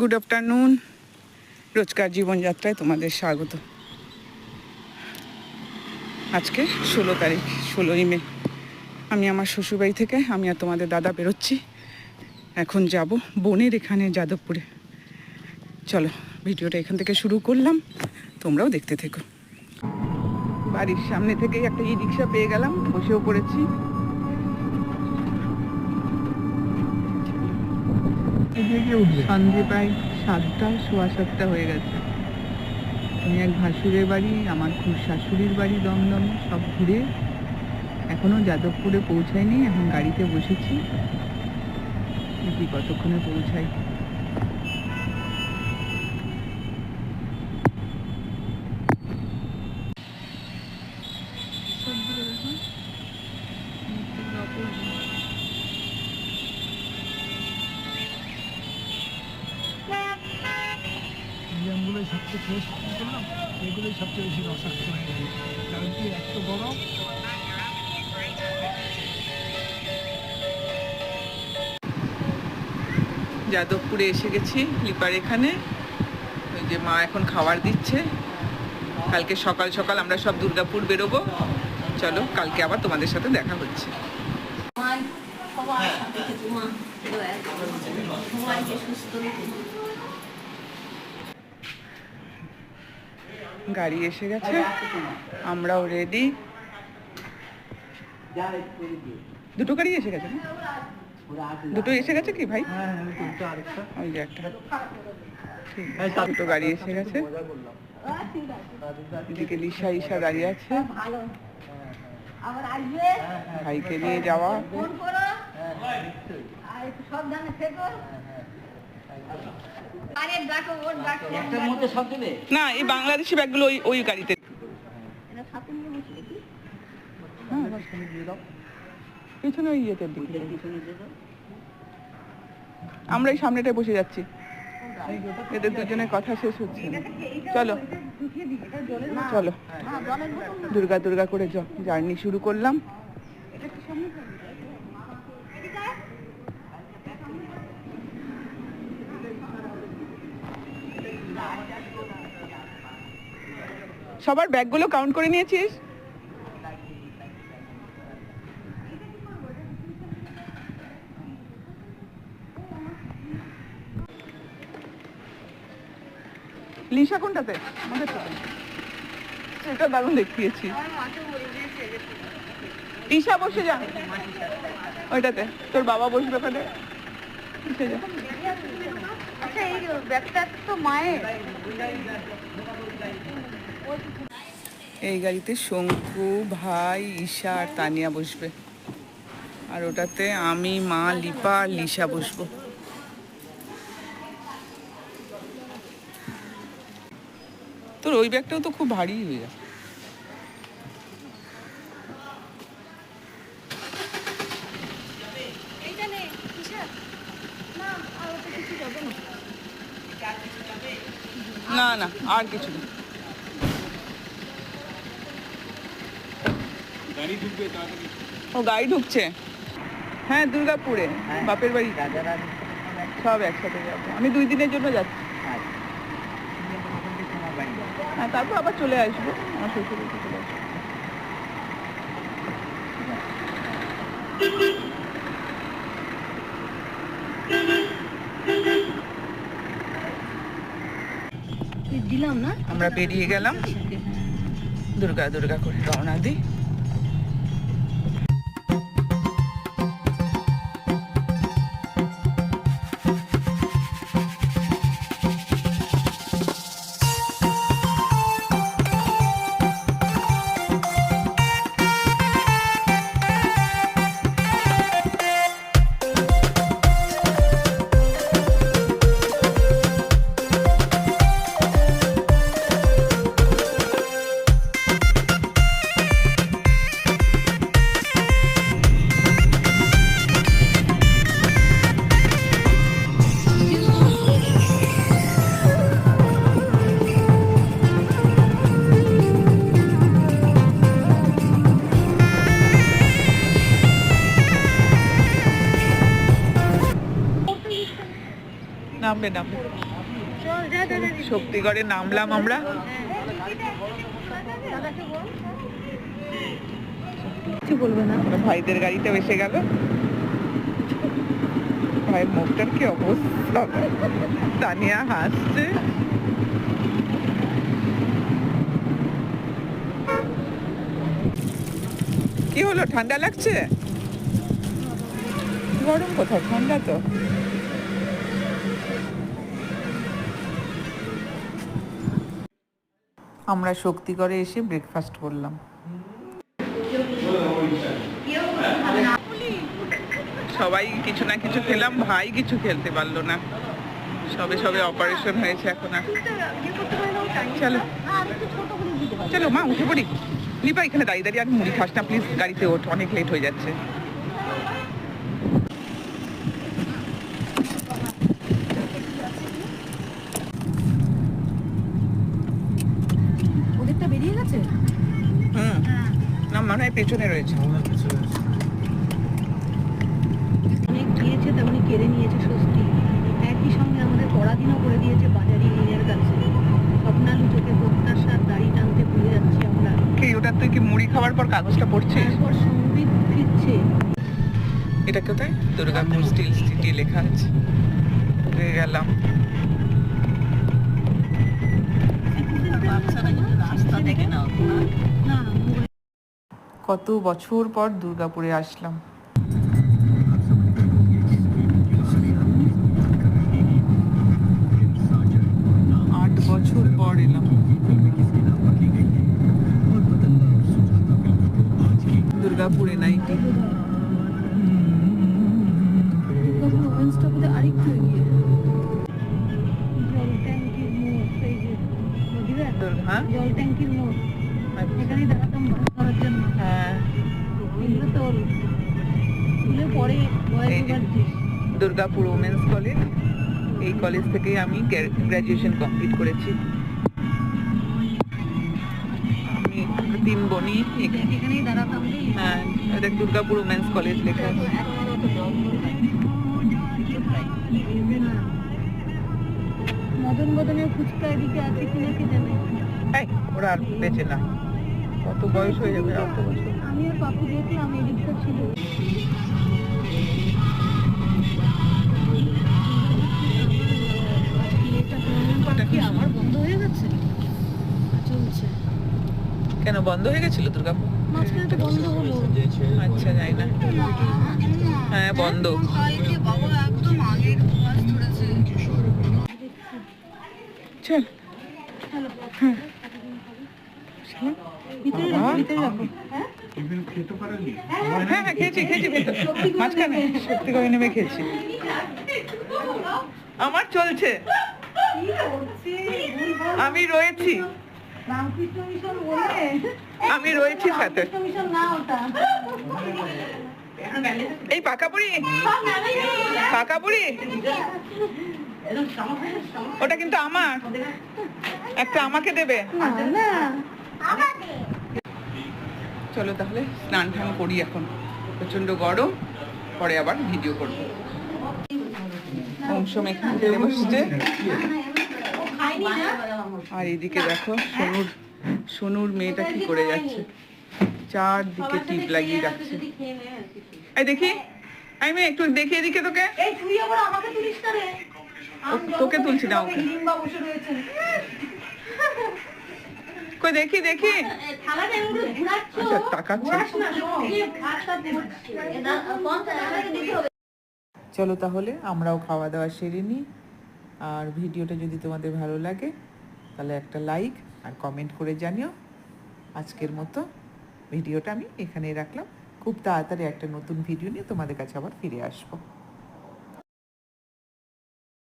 Good afternoon রোজকার জীবনযাত্রায় তোমাদের স্বাগত। আজকে ষোলো তারিখ, ষোলোই মে। আমি আমার শ্বশুরবাড়ি থেকে, আমি আর তোমাদের দাদা বেরোচ্ছি। এখন যাব বোনের এখানে যাদবপুরে। চলো, ভিডিওটা এখান থেকে শুরু করলাম। তোমরাও দেখতে থেকো। বাড়ির সামনে থেকেই একটা ই রিক্সা পেয়ে গেলাম, বসেও পড়েছি। সন্ধে প্রায় সাতটা, সোয়া সাতটা হয়ে গেছে। আমি এক ভাসুরের বাড়ি, আমার খুব শাশুড়ির বাড়ি দমদম, সব ঘুরে এখনও যাদবপুরে পৌঁছায়নি এখন গাড়িতে বসেছি। দেখি কতক্ষণে পৌঁছাই। সবচেয়ে ফ্রেশ করলাম এগুলোই সবচেয়ে বেশি রসাক্ত হয়ে কারণ কি এত গরম। যাদবপুরে এসে গেছি লিপার এখানে। ওই যে মা এখন খাবার দিচ্ছে। কালকে সকাল সকাল আমরা সব দুর্গাপুর বেরোবো। চলো কালকে আবার তোমাদের সাথে দেখা হচ্ছে। সুস্থ গাড়ি এসে গেছে। আমরাও রেডি দুটো গাড়ি এসে গেছে না? দুটো এসে গেছে কি ভাই? হ্যাঁ হ্যাঁ ওই যে একটা। দুটো গাড়ি এসে গেছে। এদিকে লিসা ঈশা দাঁড়িয়ে আছে। ভাইকে নিয়ে যাওয়া। মধ্যে সব না এই বাংলাদেশি ব্যাগগুলো ওই ওই গাড়িতে। হ্যাঁ দিয়ে দাও। পিছনে ওই ইয়েতে আমরা এই সামনেটায় বসে যাচ্ছি। এদের দুজনের কথা শেষ হচ্ছে চলো। চলো। দুর্গা দুর্গা করে জার্নি শুরু করলাম। সবার ব্যাগগুলো কাউন্ট করে নিয়েছিস? লিসা কোনটাতে? এটা দারুণ দেখিয়েছি ঈশা বসে যা। ওইটাতে। তোর বাবা বসবে ওখানে। আচ্ছা এই তো মায়ের। এই গাড়িতে শঙ্কু, ভাই, ঈশা আর তানিয়া বসবে। আর ওটাতে আমি, মা, লিপা আর লিসা বসবো। তোর ওই ব্যাগটাও তো খুব ভারী হয়ে যায় না না, আর কিছু না। ও গাড়ি ঢুকছে? হ্যাঁ দুর্গাপুরে বাপের বাড়ি। সব একসাথে যাব। আমি দুই দিনের জন্য যাচ্ছি। হ্যাঁ তারপর আবার চলে আসব। আমার শ্বশুর চলে আসব। দিলাম না? আমরা বেরিয়ে গেলাম। দুর্গা দুর্গা করে রওনা দিই। নামবে নামবে শক্তিগড়ে নামলাম আমরা। কিছু বলবে না। ভাইদের গাড়িতে এসে গেল। ভাইয়ের মুখটার কি অবস্থা? তানিয়া হাসছে। কি হলো? ঠান্ডা লাগছে? গরম কোথায়? ঠান্ডা তো। আমরা শক্তিগড়ে এসে ব্রেকফাস্ট করলাম। সবাই কিছু না কিছু খেলাম, ভাই কিছু খেলতে পারল না। সবে সবে অপারেশন হয়েছে এখন আর। চলো। চলো মা, উঠে পড়ি। লিপা, এখানে দাঁড়িয়ে দাঁড়িয়ে আর মুড়ি খাস না প্লিজ গাড়িতে ওঠ, অনেক লেট হয়ে যাচ্ছে ওদেরটা বেরিয়ে গেছে হুম না মনে হয় পেছনে রয়েছে। অনেক দিয়েছে তেমনি কেড়ে নিয়েছে স্বস্তি। একই সঙ্গে আমাদের পরাধীনও করে দিয়েছে বাজারি ঋণের কাছে। স্বপ্নালু চোখে প্রত্যাশার দাড়ি টানতে ভুলে যাচ্ছি আমরা। কি ওটা তুই কি মুড়ি খাওয়ার পর কাগজটা পড়ছিস তারপর সংগীত ফিরছে। এটা কোথায়? দুর্গাপুর স্টিল সিটি লেখা আছে। গেলাম। কত বছর পর দুর্গাপুরে আসলাম। আট বছর পর এলাম। দুর্গাপুরে নাইটি আরেকটু এগিয়ে জল ট্যাঙ্কির মোড়। এখানেই দাঁড়াতাম দুর্গাপুর ওমেন্স কলেজ এই কলেজ থেকেই আমি গ্র্যাজুয়েশন কমপ্লিট করেছি। আমি তিন বোনই এখানে। এখানেই দাঁড়াতাম হ্যাঁ এটা দুর্গাপুর ওমেন্স কলেজ লেখা আছে। মদন ফুচকা এদিকে আছে কিনা কে জানে? এই ওরা আর বেঁচে না। কত বয়স হয়ে যাবে অত বছর? আমি আর পাপু দেখলাম এদিকটা ছিল। বন্ধ হয়ে গেছিল দুর্গাপুর মাঝখানে বন্ধ হলো। আচ্ছা যাই না। হ্যাঁ বন্ধ। চল হ্যাঁ। হ্যাঁ হ্যাঁ আমার চলছে। আমি রয়েছি। রামকৃষ্ণ মিশন বলে? আমি রয়েছি সাথে। মিশন না ওটা। এই পাকা বুড়ি? পাকা বুড়ি? ওটা কিন্তু আমার। একটা আমাকে দেবে। চলো তাহলে স্নান টান করি এখন। প্রচণ্ড গরম পরে আবার ভিডিও করব। অংশ এখানে খেতে বসছে। আর এদিকে দেখো সোনুর সোনুর মেয়েটা কি করে যাচ্ছে। চারদিকে টিপ লাগিয়ে যাচ্ছে এই দেখি আমি মেয়ে একটু দেখি এদিকে তোকে। এই তুই আবার আমাকে তুলিস না রে। তোকে তুলছি না ওকে। কই দেখি দেখি। আচ্ছা তাকাচ্ছে। চলো তাহলে আমরাও খাওয়া দাওয়া সেরে নিই। আর ভিডিওটা যদি তোমাদের ভালো লাগে তাহলে একটা লাইক আর কমেন্ট করে জানিও। আজকের মতো ভিডিওটা আমি এখানেই রাখলাম। খুব তাড়াতাড়ি একটা নতুন ভিডিও নিয়ে তোমাদের কাছে আবার ফিরে আসব।